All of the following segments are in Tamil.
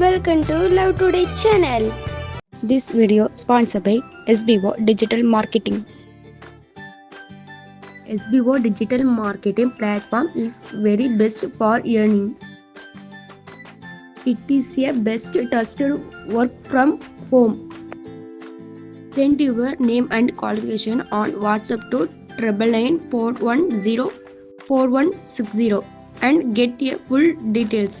Welcome to Love Today channel. This video sponsored by SBO Digital Marketing. SBO Digital Marketing platform is very best for earning. It is a best trusted work from home. Send your name and qualification on WhatsApp to triple nine four one zero four one six zero and get a full details.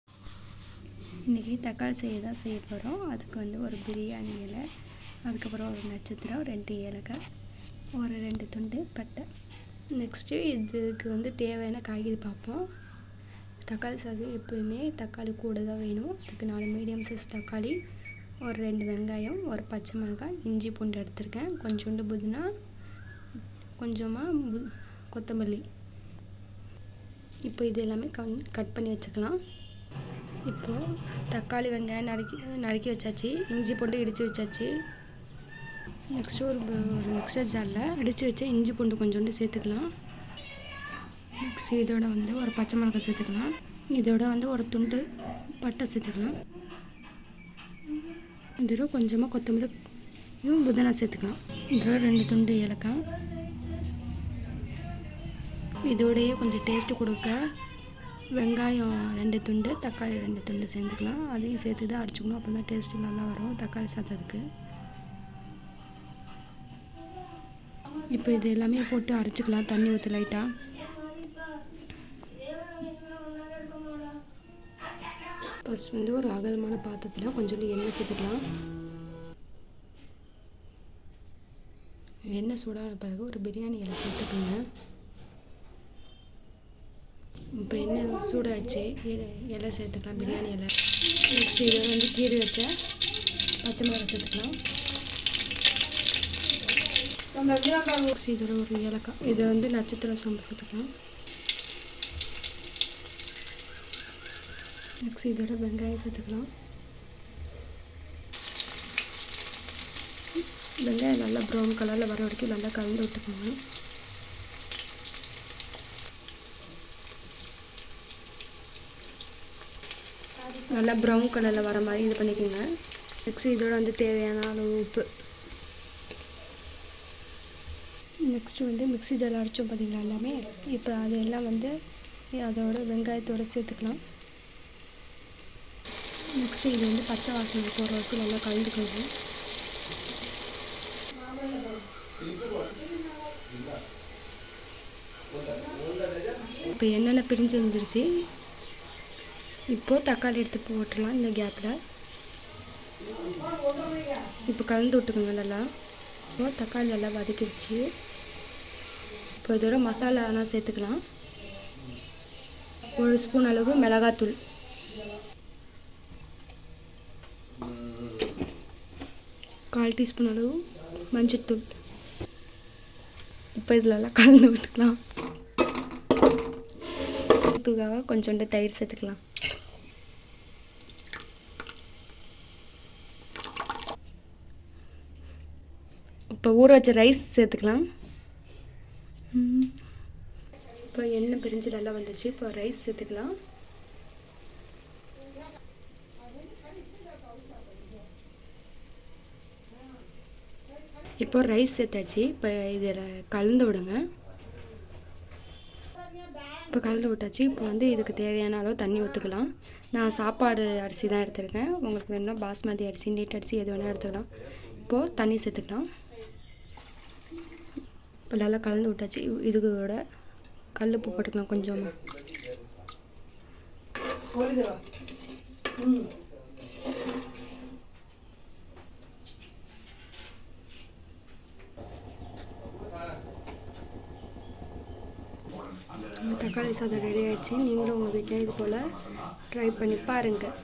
இன்றைக்கி தக்காளி செய்ய தான் செய்ய போகிறோம் அதுக்கு வந்து ஒரு பிரியாணி இலை அதுக்கப்புறம் ஒரு நட்சத்திரம் ரெண்டு ஏலக்காய் ஒரு ரெண்டு துண்டு பட்டை. நெக்ஸ்ட்டு இதுக்கு வந்து தேவையான காய்கறி பார்ப்போம். தக்காளி சாதம் எப்போயுமே தக்காளி கூட தான் வேணும். அதுக்கு நாலு மீடியம் சைஸ் தக்காளி ஒரு ரெண்டு வெங்காயம் ஒரு பச்சை மிளகாய் இஞ்சி பூண்டு எடுத்திருக்கேன். கொஞ்சோண்டு புதினா கொஞ்சமாக பு கொத்தமல்லி. இப்போ இது எல்லாமே கண் கட் பண்ணி வச்சுக்கலாம். இப்போது தக்காளி வெங்காயம் நறுக்கி நறுக்கி வச்சாச்சு இஞ்சி பூண்டு இடித்து வச்சாச்சு. நெக்ஸ்ட்டு ஒரு ஒரு மிக்சர் ஜாரில் இடித்து வச்ச இஞ்சி பூண்டு கொஞ்சோண்டு சேர்த்துக்கலாம். நெக்ஸ்ட் இதோட வந்து ஒரு பச்சை மிளகாய் சேர்த்துக்கலாம். இதோட வந்து ஒரு துண்டு பட்டை சேர்த்துக்கலாம். இதோட கொஞ்சமாக கொத்தமல்லி இதுவும் புதினா சேர்த்துக்கலாம். இதோட ரெண்டு துண்டு ஏலக்காய். இதோடையே கொஞ்சம் டேஸ்ட்டு கொடுக்க. வெங்காயம் ரெண்டு துண்டு தக்காளி ரெண்டு துண்டு சேர்த்துக்கலாம். அதையும் சேர்த்து தான் அடிச்சுக்கணும். அப்போ தான் டேஸ்ட்டு நல்லா வரும். தக்காளி சாதத்துக்கு. இப்போ இது எல்லாமே போட்டு அரைச்சிக்கலாம். தண்ணி ஊற்றி லைட்டாக ஃபர்ஸ்ட் வந்து ஒரு அகலமான பாத்திரத்தில் கொஞ்சோண்டு எண்ணெய் சேர்த்துக்கலாம். எண்ணெய் சூடான பிறகு ஒரு பிரியாணி இலை சேர்த்துக்கோங்க. இப்போ என்ன சூடாச்சு இலை சேர்த்துக்கலாம் பிரியாணி இலை நெக்ஸ்ட் இதை வந்து கீறி வச்ச பச்சை மிளகாய் சேர்த்துக்கலாம். இதோட ஒரு ஏலக்காய். இதை வந்து நட்சத்திர சோம்பு சேர்த்துக்கலாம். நெக்ஸ்ட் இதோட வெங்காயம் சேர்த்துக்கலாம். வெங்காயம் நல்லா ப்ரௌன் கலரில் வர வரைக்கும் நல்லா கலந்து விட்டுக்கோங்க. நல்லா ப்ரௌன் கலரில் வர மாதிரி இது பண்ணிக்கோங்க. நெக்ஸ்ட் இதோட வந்து தேவையான அளவு உப்பு. நெக்ஸ்ட்டு வந்து மிக்ஸி ஜாரில் அரைச்சோம் பார்த்திங்களா எல்லாமே? இப்போ அது எல்லாம் வந்து அதோட வெங்காயத்தோடு சேர்த்துக்கலாம். நெக்ஸ்ட்டு இது வந்து பச்சை வாசனை போகிற வரைக்கும் நல்லா கலந்துக்கணும் இப்போ என்னென்ன பிரிஞ்சு வந்துருச்சு. இப்போது தக்காளி எடுத்து போட்டுடலாம் இந்த கேப்பில் இப்போ கலந்து விட்டுக்கோங்க நல்லா. இப்போ தக்காளி நல்லா வதக்கிடுச்சு. இப்போ இதோட மசாலாலாம் சேர்த்துக்கலாம். ஒரு ஸ்பூன் அளவு மிளகாத்தூள். கால் டீஸ்பூன் அளவு மஞ்சத்தூள். இப்போ இதில் எல்லாம் கலந்து விட்டுக்கலாம். தூக்காக கொஞ்சோண்டு தயிர் சேர்த்துக்கலாம். இப்போ ஊற வச்ச ரைஸ் சேர்த்துக்கலாம். இப்போ எண்ணெய் பிரிஞ்சு நல்லா வந்துச்சு இப்போ ரைஸ் சேர்த்துக்கலாம். இப்போ ரைஸ் சேர்த்தாச்சு. இப்போ இதில் கலந்து விடுங்க. இப்போ கலந்து விட்டாச்சு. இப்போ வந்து இதுக்கு தேவையான அளவு தண்ணி ஊற்றுக்கலாம் நான் சாப்பாடு அரிசி தான் எடுத்திருக்கேன். உங்களுக்கு வேணும்னா பாஸ்மதி அரிசி நீட் அரிசி எது வேணால் எடுத்துக்கலாம். இப்போது தண்ணி சேர்த்துக்கலாம். இப்போ நல்லா கலந்து விட்டாச்சு. இ- இதுக்கூட கல் உப்பு போட்டுக்கலாம் கொஞ்சம். தக்காளி சாதம் ரெடி ஆயிடுச்சு. நீங்களும் உங்கள் வீட்டில் இது போல் ட்ரை பண்ணி பாருங்கள்